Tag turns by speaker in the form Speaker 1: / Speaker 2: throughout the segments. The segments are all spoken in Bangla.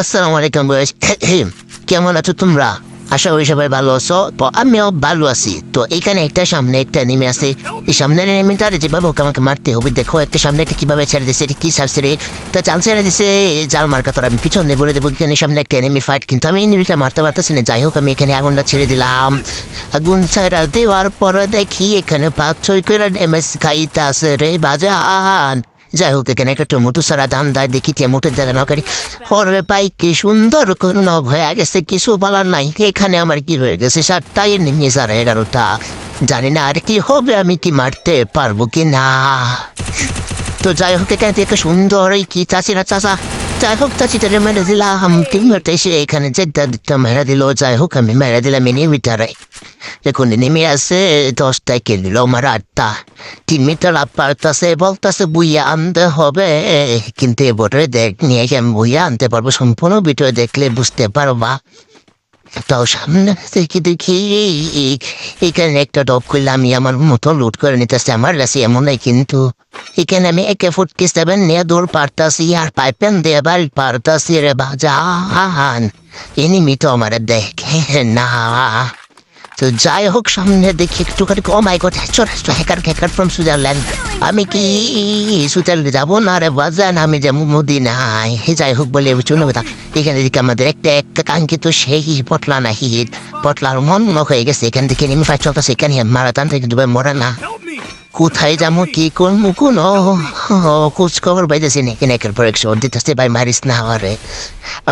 Speaker 1: আসসালামু আলাইকুম বয়স কেমন আছো তোমরা? আশা করি সবাই ভালো আছো। তো আমিও ভালো আছি। তো এখানে একটা সামনে একটা নেমে আছে। এই সামনে নেমে তার যেভাবে ওকে আমাকে মারতে হবে। দেখো, একটা সামনে একটা কীভাবে ছেড়ে দিচ্ছে এটা কি সারছে রে? তো চাল ছেড়ে দিছে জাল মার্কা তোর আমি পিছনে বলে দেবো, এখানে সামনে একটা এনিমি ফাইট কিন্তু আমি এনিমিটা মারতে পারতেছি না। যাই হোক, আমি এখানে আগুনটা ছেড়ে দিলাম। আগুন ছেড়ে দেওয়ার পরে দেখি, এখানে পাঁচ ছয় করে ড্যামেজ খাইতে আছে রে। বাজান! যাই হোক এখানে একটা টমেটো সারা দাম দেয় দেখি টমেটো দেয় না করি। হরে পাই কি সুন্দর কোনো নব হয়ে গেছে, কিছু বলার নাই। এখানে আমার কি হয়ে গেছে সাতটাই নেমে সাড়ে এগারোটা। জানি না আর কি হবে, আমি কি মারতে পারব কি না। তো যাই হোক এখানে দেখে সুন্দর এই কি চাষিরা চাষা যাই হোক চাষিটারে মেরে দিলাম। তিন এসে এখানে যে দাদিটা মেরে দিল। যাই হোক আমি মেরে দিলাম, এনে মিটারে। এখন নেমে আসে, দশটায় কে দিল আমার আটটা তিন মিটার পারতাছে বলতাছে, বুইয়া আনতে হবে। কিন্তু এবারে দেখ, নিয়ে আমি বুইয়া আনতে পারব। সম্পূর্ণ ভিডিও দেখলে বুঝতে পারবা। তাও সামনে দেখি দেখি, এখানে একটা টপ করলে আমি আমার মতো লুট করে নিতেছি। আমার কাছে এমন নাই, কিন্তু এখানে আমি একে ফুটকি সেভেন নিয়ে দৌড় পারতাছি আর পাইপেন দিয়ে বাল পারতাছি রে বাজান। এনিমি তো আমার দেখে না। তো যাই হোক, সামনে দেখি একটুখানি ও মাই গড চল হ্যাকার হ্যাকার ফ্রম সুইজারল্যান্ড আমি কি সুইজারল্যান্ড যাব না রে বাজান? আমি যে মদিনায়। হে, যাই হোক বলে চলো কথা এখানে দেখি আমাদের একটা একটা কাঙ্ক্ষিত সেই পটলা না হিট পটলার মন হয়ে গেছে, এখান থেকে নেমে ফাইট চলতেছে, এখানে মারা টান থেকে দুবাই মরে না। কোথায় যাব, কি করব, কোন খোঁজ খবর পাইতেছি না। এখানে একের পর একশো তো ভাই মারিস না আমারে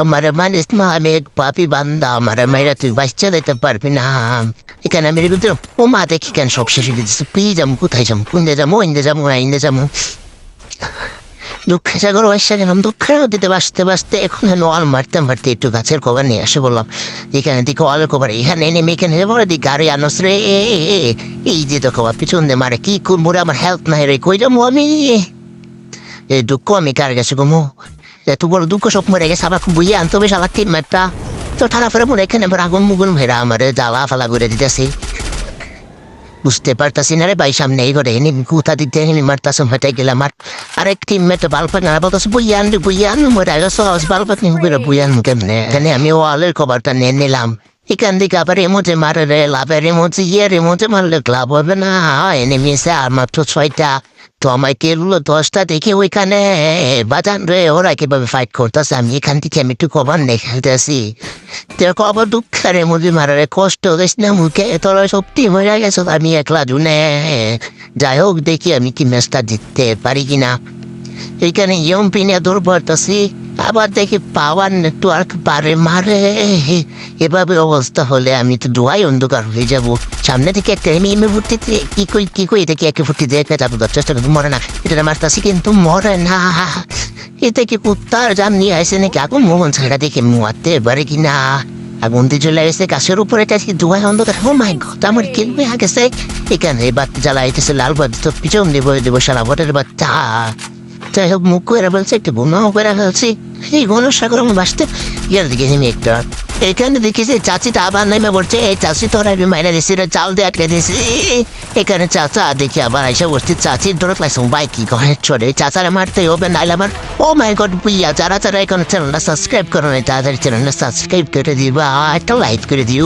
Speaker 1: আমার মানিস না, আমি এক পাপি বান্দা, আমার মাইরা তুই বাচ্চা দিতে পারবি না। এখানে আমি ও মা দেখি কেন সব শেষ হয়ে গেছে। প্লিজ যাব, কোথায় যাব, কোন যাব ইন্দে যাব না ইন্দে যাব। দুঃখে সাগর বাসা গেলাম দুঃখের নদীতে বাসতে বাসতে এখন ওয়াল মারতে মারতে একটু গাছের কভার নিয়ে আসে বললাম এখানে দিকে ওয়ালের কভার, এখানে নেমে, এখানে বলে দিকে গাড়ি আনস রে এই যে তো কভার পিছন দিয়ে মারে, কি করব রে, আমার হেল্প নাই রে, কই যাব আমি? এই দুঃখ আমি, কার গেছে গো এত বড় দুঃখ সব মরে গেছে আবার বুঝিয়ে আনতে হবে সালা তিন মেটটা তো ঠাড়া ফেরে মনে এখানে আগুন মুগুন ভেড়া আমার জ্বালা ফালা করে দিতেছে। বুঝতে পারতাছি না রে ভাই, সামনে এই ঘরে এনে কোথা দিতে এনে মারতাছে, হেঁটে গেলাম। আর আরেক টিম মেটে বালপাক না, বলতেছে বুইয়ান রে বুইয়ান মোর গেছে সহজ বালপাক নিয়ে বেরো বুইয়ান কেমনে? এখানে আমি ওয়ালের কভারটা নিয়ে নিলাম। এখান থেকে আবার এমোতে মারে রে, লাভের এমোতে ইয়ে এমোতে মারলে ক্লাব হবে না, এনে মিশে আর মাত্র ছয়টা। তো আমায় কেলুলো দশটা দেখে ওইখানে বাজান রে, ওরা কীভাবে ফাইট করতেছে? আমি এখান থেকে আমি একটু কবার নিয়ে খেলতেছি। দেখো দুঃখের মুদি মারারে কষ্ট হয়েছে না মুখে? তোরা সত্যি মজা গেছো, আমি একলা জুনে। যাই হোক, দেখি আমি কি ম্যাচটা জিততে পারি কিনা। এখানে ইয়ম পিনে দৌড় পড়তেছি আবার দেখি পাওয়ার নেটওয়ার্ক বারে মারে। এভাবে অবস্থা হলে আমি তো দোয়াই অন্ধকার হয়ে যাব। সামনে থেকে একটা এমনি এমনি ফুটতে কি কই কি কই এটাকে একে ফুটি দেখে যাব চেষ্টা কিন্তু মরে না। এটা মারতাছি কিন্তু মরে না। এটা কি কুত্তার জাম নিয়ে আসে নাকি? আগুন মোহন ছেড়া দেখে মুয়াতে পারে কি না? আগুন দিয়ে চলে এসে গাছের উপরে কাছে ধোঁয়ায় অন্ধকার? ও মাই গড আমার কিনবে গেছে? এখানে বাতি জ্বালাইতেছে, লাল বাতি তো পিছন দেবো দেবো সারা ভোটের বাচ্চা। যাই হোক মুখ করে বলছে একটু বোনাও করে ফেলছি। এই গণসাগর বাসতে ইয়ার দিকে নেমে একটা এখানে দেখেছি চাচিটা আবার নেমে বলছে এই চাচি তোর আমি মাইনে রে চাল দিয়ে আটকে দিছি। এখানে চাচা দেখি আবার এসে বসছি। চাচির দরদ লাগছে ভাই কি ঘরে চলে চাচারে মারতে হবে, নাইলে আমার ও মাই গড, বুইয়া, যারা যারা এখন চ্যানেলটা সাবস্ক্রাইব করো না তাদের চ্যানেলটা সাবস্ক্রাইব করে দিবা একটা লাইক করে দিও।